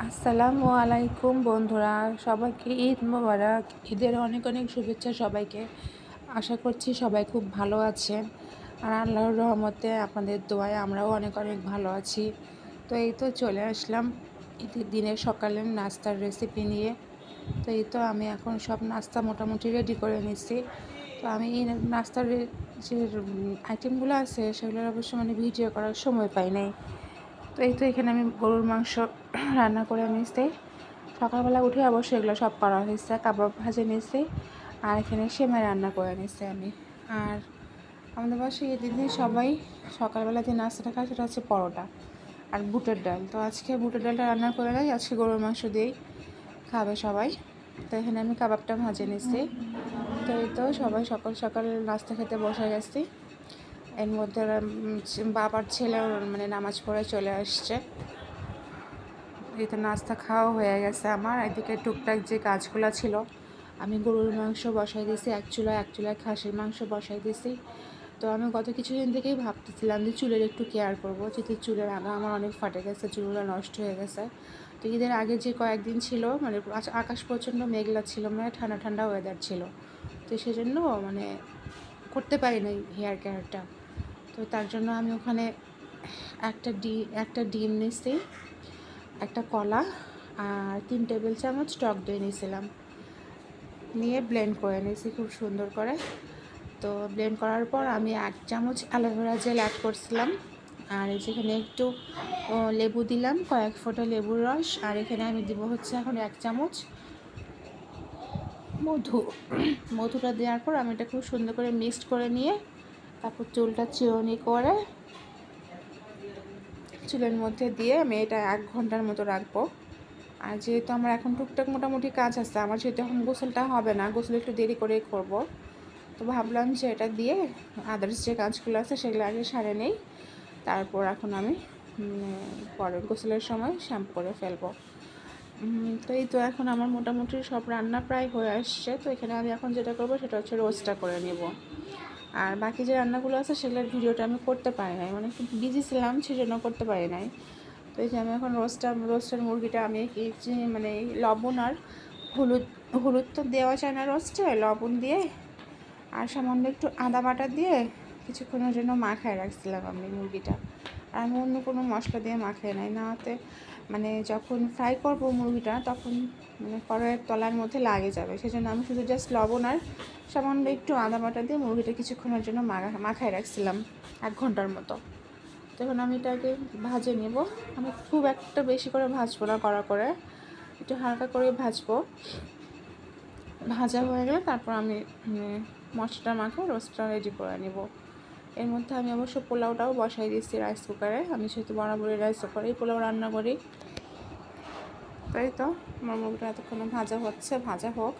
আসসালামু আলাইকুম বন্ধুরা, সবাইকে ঈদ মোবারক। ঈদের অনেক অনেক শুভেচ্ছা সবাইকে। আশা করছি সবাই খুব ভালো আছেন। আর আল্লাহর রহমতে আপনাদের দোয়ায় আমরাও অনেক অনেক ভালো আছি। তো এই তো চলে আসলাম ঈদের দিনের সকালের নাস্তার রেসিপি নিয়ে। তো এই তো আমি এখন সব নাস্তা মোটামুটি রেডি করে নিচ্ছি। তো আমি এই নাস্তার যে আইটেমগুলো আছে, সেগুলোর অবশ্য মানে ভিডিও করার সময় পাই নাই। তো এই তো এখানে আমি গরুর মাংস রান্না করে নিয়েছি। সকালবেলা উঠে অবশ্যই এগুলো সব করা হয়েছে, কাবাব ভাজে নিয়েছি আর এখানে সেমাই রান্না করে নিয়েছি আমি। আর আমাদের বাসায় এদিন সবাই সকালবেলা যে নাস্তাটা খায় সেটা হচ্ছে পরোটা আর বুটের ডাল। তো আজকে বুটের ডালটা রান্না করে নেয় আজকে গরুর মাংস দিয়েই খাবে সবাই। তো এখানে আমি কাবাবটা ভাজে নিচ্ছি তো এই তো সবাই সকাল সকাল নাস্তা খেতে বসে গেছি। এর মধ্যে বাবার ছেলে মানে নামাজ পড়ে চলে আসছে। এই তো নাস্তা খাওয়া হয়ে গেছে আমার। এদিকে টুকটাক যে কাজগুলো ছিল, আমি গরুর মাংস বসাই দিয়েছি, এক চুলা এক চুলায় খাসির মাংস বসাই দিয়েছি। তো আমি গত কিছুদিন থেকেই ভাবতেছিলাম যে চুলের একটু কেয়ার করব, যেহেতু চুলের আগা আমার অনেক ফাটে গেছে, চুলগুলো নষ্ট হয়ে গেছে। তো ঈদের আগে যে কয়েকদিন ছিল মানে আকাশ প্রচণ্ড মেঘলা ছিল মানে ঠান্ডা ঠান্ডা ওয়েদার ছিল। তো সেজন্য মানে করতে পারি নাই হেয়ার কেয়ারটা তো তার জন্য আমি ওখানে একটা ডি, একটা ডিম নিয়েছি একটা কলা আর তিন টেবিল চামচ টক দই নিয়েছিলাম নিয়ে ব্লেন্ড করে নিয়েছি খুব সুন্দর করে। তো ব্লেন্ড করার পর আমি এক চামচ অ্যালোভেরা জেল অ্যাড করছিলাম। আর যেখানে একটু লেবু দিলাম, কয়েক ফোঁটা লেবুর রস। আর এখানে আমি দিব হচ্ছে এখন এক চামচ মধু। মধুটা দেওয়ার পর আমি এটা খুব সুন্দর করে মিক্সড করে নিয়ে তারপর চুলটা চিরনি করে চুলের মধ্যে দিয়ে আমি এটা এক ঘণ্টার মতো রাখব। আর যেহেতু আমার এখন টুকটাক মোটামুটি কাজ আছে, আমার যেহেতু এখন গোসলটা হবে না, গোসল একটু দেরি করেই করব। তো ভাবলাম যে এটা দিয়ে আদার্স যে কাজগুলো আছে সেগুলো আগে সারে নেই। তারপর এখন আমি পরে গোসলের সময় শ্যাম্পু করে ফেলব। তো এই তো এখন আমার মোটামুটি সব রান্না প্রায় হয়ে আসছে। তো এখানে আমি এখন যেটা করব সেটা হচ্ছে রোস্টটা করে নেব। আর বাকি যে রান্নাগুলো আছে সেগুলোর ভিডিওটা আমি করতে পারি নাই। মানে খুব বিজি ছিলাম, সেজন্য করতে পারি নাই। তো এই যে আমি এখন রোস্টটা রোস্টের মুরগিটা আমি মানে লবণ আর হলুদ হলুদ তো দেওয়া যায় না রোস্টে লবণ দিয়ে আর সামান্য একটু আদা বাটা দিয়ে কিছুক্ষণের জন্য মাখায় রাখছিলাম আমি মুরগিটা। আর আমি অন্য কোনো মশলা দিয়ে মাখাই নাই নাতে মানে যখন ফ্রাই করব মুরগিটা, তখন মানে কড়াইয়ের তলার মধ্যে লাগে যাবে। সেজন্য আমি শুধু জাস্ট লবণ আর সামান্য একটু আদা বাটা দিয়ে মুরগিটা কিছুক্ষণের জন্য মাখা, মাখায় রাখছিলাম এক ঘণ্টার মতো। তখন আমি এটাকে ভাজে নেব। আমি খুব একটা বেশি করে ভাজবো না করা করে। একটু হালকা করে ভাজবো। ভাজা হয়ে গেলে তারপর আমি মশলাটা মাখে রোস্টটা রেডি করে নেব। এর মধ্যে আমি অবশ্য পোলাওটাও বসাই দিচ্ছি রাইস কুকারে আমি যেহেতু বরাবরই রাইস কুকারেই পোলাও রান্না করি। তাই তো, আমার মুরগিটা এতক্ষণে ভাজা হচ্ছে, ভাজা হোক।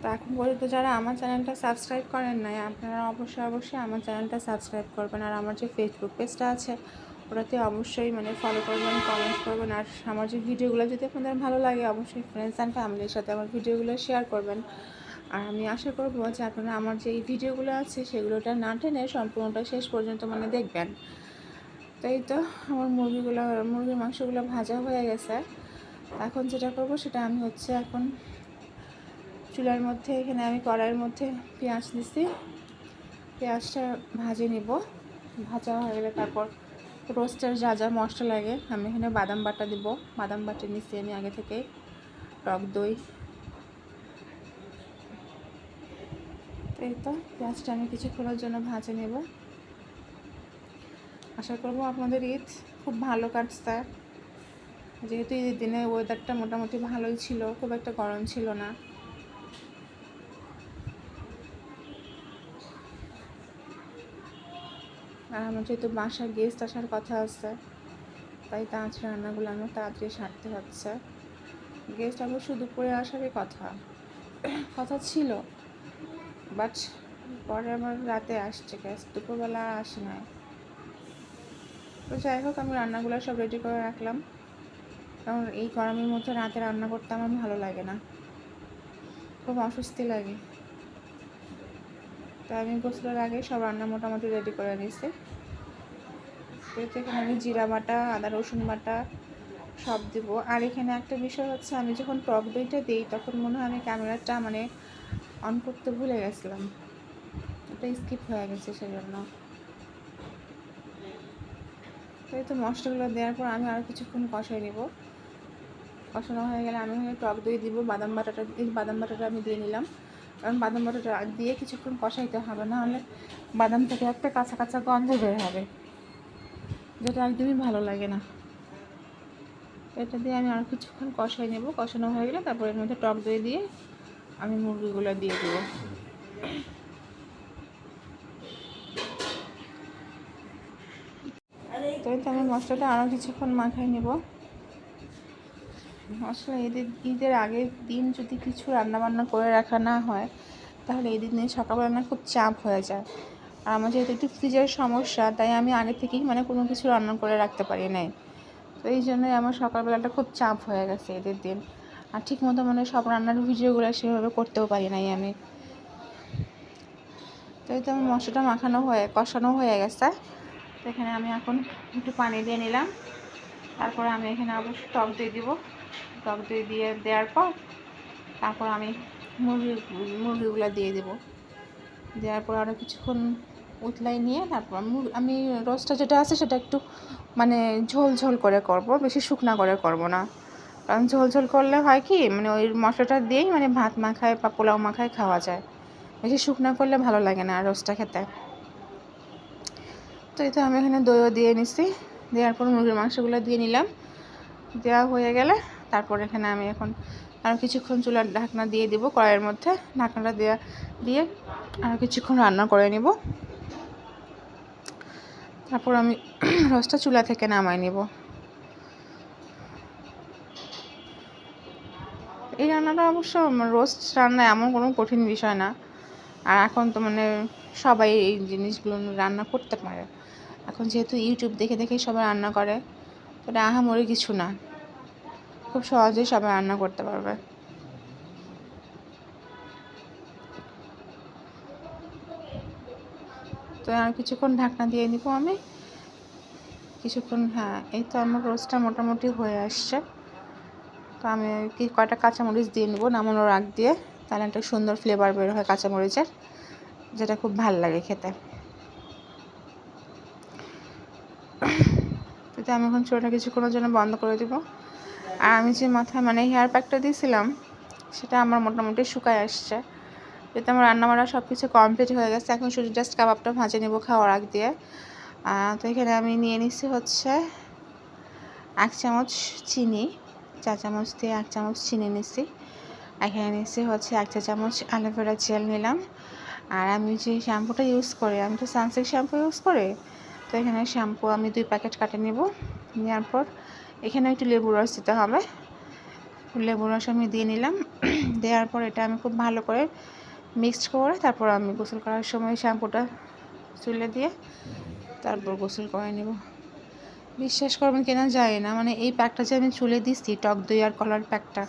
তো এখন পর্যন্ত যারা আমার চ্যানেলটা সাবস্ক্রাইব করেন নাই, আপনারা অবশ্যই অবশ্যই আমার চ্যানেলটা সাবস্ক্রাইব করবেন। আর আমার যে ফেসবুক পেজটা আছে, ওটাতে অবশ্যই মানে ফলো করবেন কমেন্ট করবেন। আর আমার যে ভিডিওগুলো যদি আপনাদের ভালো লাগে, অবশ্যই ফ্রেন্ডস অ্যান্ড ফ্যামিলির সাথে আমার ভিডিওগুলো শেয়ার করবেন। আর আমি আশা করব যে আপনারা আমার যে এই ভিডিওগুলো আছে সেগুলোটা না টেনে সম্পূর্ণটা শেষ পর্যন্ত মানে দেখবেন। তাই তো আমার মুরগিগুলো, মুরগির মাংসগুলো ভাজা হয়ে গেছে। এখন যেটা করব সেটা আমি হচ্ছে এখন চুলার মধ্যে, এখানে আমি কড়াইয়ের মধ্যে পেঁয়াজ দিছি। পেঁয়াজটা ভাজে নিব। ভাজা হয়ে গেলে তারপর রোস্টের যা যা মশলা লাগে, আমি এখানে বাদাম বাটা দিব। বাদাম বাটা নিচ্ছি আমি আগে থেকে টক দই। এই তো, পেঁয়াজটা আমি কিছুক্ষণের জন্য ভাজে নেব। আশা করব আপনাদের ঈদ খুব ভালো কাটছে। যেহেতু ঈদের দিনে ওয়েদারটা মোটামুটি ভালোই ছিল, খুব একটা গরম ছিল না। আর আমার যেহেতু বাসায় গেস্ট আসার কথা আছে, তাই তাড়াতাড়ি রান্নাগুলো আমার তাড়াতাড়ি সারতে হচ্ছে। গেস্ট অবশ্য দুপুরে আসারই কথা। কথা ছিল। বাট পরে আমার রাতে আসছে গ্যাস দুপুরবেলা আসে না তো যাই হোক, আমি রান্নাগুলো সব রেডি করে রাখলাম। কারণ এই গরমের মধ্যে রাতে রান্না করতে আমার ভালো লাগে না। খুব অস্বস্তি লাগে। তো আমি গোসলের আগে সব রান্না মোটামুটি রেডি করে নিয়েছি। এখানে আমি জিরা বাটা, আদা, রসুন বাটা সব দিব। আর এখানে একটা বিষয় হচ্ছে, আমি যখন টক দইটা দিই, তখন মনে হয় আমি ক্যামেরাটা মানে অন করতে ভুলে গেছিলাম। ওটা স্কিপ হয়ে গেছে সেজন্য। তো এই তো মশলাগুলো দেওয়ার পর আমি আরও কিছুক্ষণ কষাই নেব। কষানো হয়ে গেলে আমি টক দই দিব, বাদাম বাটাটা বাদাম বাটাটা আমি দিয়ে নিলাম। কারণ বাদাম বাটাটা দিয়ে কিছুক্ষণ কষাইতে হবে, না হলে বাদাম থেকে একটা কাঁচা কাঁচা গন্ধ বের হবে। যেটা একদমই ভালো লাগে না। এটা দিয়ে আমি আর কিছুক্ষণ কষাই নেব। কষানো হয়ে গেলে তারপর এর মধ্যে টক দই দিয়ে আমি মুরগিগুলো দিয়ে দেবো। তো এই তো আমি মশলাটা আরও কিছুক্ষণ মাখাই নেব। মশলা ঈদের ঈদের আগের দিন যদি কিছু রান্না বান্না করে রাখা না হয়, তাহলে এই দিনে সকালবেলা খুব চাপ হয়ে যায়। আর আমার যেহেতু একটু ফ্রিজের সমস্যা, তাই আমি আগে থেকেই মানে কোনো কিছু রান্না করে রাখতে পারি নাই। তো এই জন্যই আমার সকালবেলাটা খুব চাপ হয়ে গেছে ঈদের দিন। আর ঠিক মতো মানে সব রান্নার ভিডিওগুলো সেভাবে করতেও পারি নাই আমি। তো এই তো আমার মশলাটা মাখানো হয়ে, কষানো হয়ে গেছে। তো এখানে আমি এখন একটু পানি দিয়ে নিলাম। তারপর আমি এখানে অবশ্যই টক দই দিব। টক দই দিয়ে দেওয়ার পর তারপর আমি মুরগি, মুরগিগুলো দিয়ে দেব। দেওয়ার পর আরও কিছুক্ষণ উতলাই নিয়ে তারপর আমি রোস্টটা যেটা আছে সেটা একটু মানে ঝোল ঝোল করে করব, বেশি শুকনা করে করব না। কারণ ঝোল ঝোল করলে হয় কি মানে ওই মশলাটা দিয়েই মানে ভাত মাখায় বা পোলাও মাখায় খাওয়া যায়। বেশি শুকনো করলে ভালো লাগে না রোস্টটা খেতে। তো এই তো আমি এখানে দইও দিয়ে নিছি। দেওয়ার পর মুরগির মাংসগুলো দিয়ে নিলাম। দেওয়া হয়ে গেলে তারপর এখানে আমি এখন আরও কিছুক্ষণ চুলার ঢাকনা দিয়ে দিব কড়াইয়ের মধ্যে। ঢাকনাটা দেওয়া দিয়ে আরও কিছুক্ষণ রান্না করে নিব। তারপর আমি রসটা চুলা থেকে নামাই নিব। এই রান্নাটা অবশ্য রোস্ট রান্না এমন কোনো কঠিন বিষয় না। আর এখন তো মানে সবাই এই জিনিসগুলো রান্না করতে পারে। এখন যেহেতু ইউটিউব দেখে দেখে সবাই রান্না করে এটা আহামরি কিছু না। খুব সহজেই সবাই রান্না করতে পারবে। তো আর কিছুক্ষণ ঢাকনা দিয়ে নিব আমি। কিছুক্ষণ হ্যাঁ এই তো আমার রোস্টটা মোটামুটি হয়ে আসছে। তো আমি কি কয়টা কাঁচামরিচ দিয়ে নেব নামানোর আগ দিয়ে। তাহলে একটা সুন্দর ফ্লেভার বের হয় কাঁচামরিচের, যেটা খুব ভালো লাগে খেতে। তো আমি এখন চুলাটা কিছুক্ষণের জন্য বন্ধ করে দিব। আর আমি যে মাথায় মানে হেয়ার প্যাকটা দিয়েছিলাম, সেটা আমার মোটামুটি শুকায় আসছে। যেহেতু আমার রান্নাবান্না সব কিছু কমপ্লিট হয়ে গেছে, এখন শুধু জাস্ট কাবাবটা ভাজে নেব খাওয়ার আগ দিয়ে। তো এখানে আমি নিয়ে নিচ্ছি হচ্ছে এক চামচ চিনি। চা চামচ দিয়ে এক চামচ চিনি নিচ্ছি এখানে নিচ্ছি হচ্ছে এক চা চামচ অ্যালোভেরা জেল নিলাম। আর আমি যে শ্যাম্পুটা ইউজ করি, আমি তো সানসিল্ক শ্যাম্পু ইউজ করি। তো এখানে শ্যাম্পু আমি দুই প্যাকেট কাটে নেব। নেওয়ার পর এখানে একটু লেবু রস দিতে হবে। লেবু রস আমি দিয়ে নিলাম। দেওয়ার পর এটা আমি খুব ভালো করে মিক্সড করে তারপর আমি গোসল করার সময় শ্যাম্পুটা চুলে দিয়ে তারপর গোসল করে নেব। বিশ্বাস করবেন কেনা যায় না। মানে এই প্যাকটা যে আমি চুলে দিচ্ছি টক দই আর কলার প্যাকটা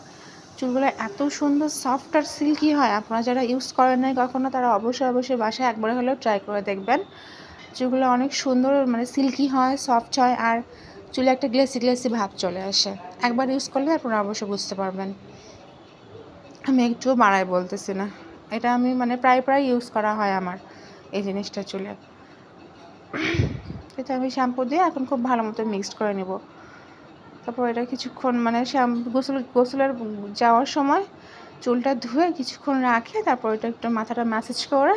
চুলগুলো এত সুন্দর সফট আর সিল্কি হয়। আপনারা যারা ইউজ করেন নাই কখনো, তারা অবশ্যই অবশ্যই বাসায় একবার হলেও ট্রাই করে দেখবেন। চুলগুলো অনেক সুন্দর মানে সিল্কি হয় সফট হয় আর চুলে একটা গ্লেসি গ্লেসি ভাব চলে আসে। একবার ইউজ করলে আপনারা অবশ্যই বুঝতে পারবেন। আমি একটুও বাড়াই বলতেছি না। এটা আমি মানে প্রায় প্রায় ইউজ করা হয় আমার এই জিনিসটা চুলে। এটা আমি শ্যাম্পু দিয়ে এখন খুব ভালো মতো মিক্সড করে নেব। তারপর এটা কিছুক্ষণ মানে শ্যাম্পু গোসল, গোসলের যাওয়ার সময় চুলটা ধুয়ে কিছুক্ষণ রাখে, তারপর এটা একটু মাথাটা ম্যাসেজ করে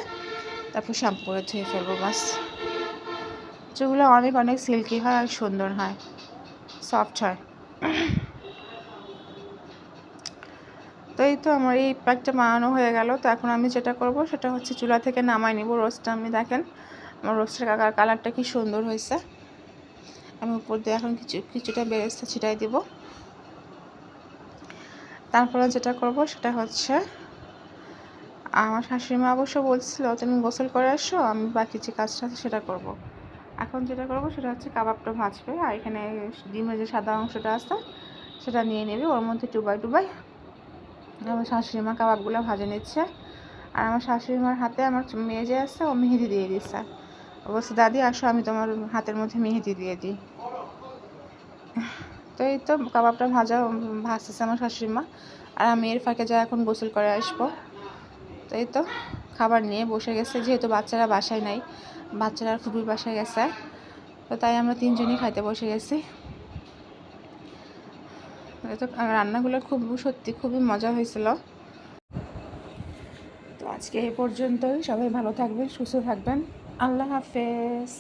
তারপর শ্যাম্পু করে ধুয়ে ফেলব বাস। চুলগুলো অনেক অনেক সিল্কি হয় আর সুন্দর হয়। সফট হয়। তো এই তো আমার এই প্যাকটা বানানো হয়ে গেল। তো এখন আমি যেটা করব সেটা হচ্ছে চুলা থেকে নামাই নিব। রোস্টটা আমি দেখেন। আমার রোস্টের কাকার কালারটা কি সুন্দর হয়েছে। আমি উপর দিয়ে এখন কিছু, কিছুটা বেরেস্তা ছিটাই দিব। তারপরে যেটা করব সেটা হচ্ছে, আমার শাশুড়িমা অবশ্য বলছিল, তুমি গোসল করে আসো আমি বাকি যে কাজটা আছে সেটা করব। এখন যেটা করব সেটা হচ্ছে কাবাবটা ভাজবে, আর এখানে ডিমের যে সাদা অংশটা আছে, সেটা নিয়ে নেবে। ওর মধ্যে টুবাই টুবাই আমার শাশুড়ি মা কাবাবগুলো ভাজে নিচ্ছে। আর আমার শাশুড়ি মার হাতে আমার মেয়ে যে আছে, ও মেহেদি দিয়ে দিচ্ছে অবশ্য দাদি, আসো, আমি তোমার হাতের মধ্যে মেহেদি দিয়ে দিই। তো এই তো কাবাবটা ভাজা ভাজতেছে আমার শাশুড়ি মা আর আমি এর ফাঁকে যা এখন গোসল করে আসব। তো এই তো খাবার নিয়ে বসে গেছে, যেহেতু বাচ্চারা বাসায় নাই, বাচ্চারা খুবই বাসায় গেছে। তো তাই আমরা তিনজনই খাইতে বসে গেছি। তো রান্নাগুলো খুব সত্যি খুবই মজা হয়েছিল। তো আজকে এই পর্যন্তই, সবাই ভালো থাকবেন, সুস্থ থাকবেন। আল্লাহ হাফেজ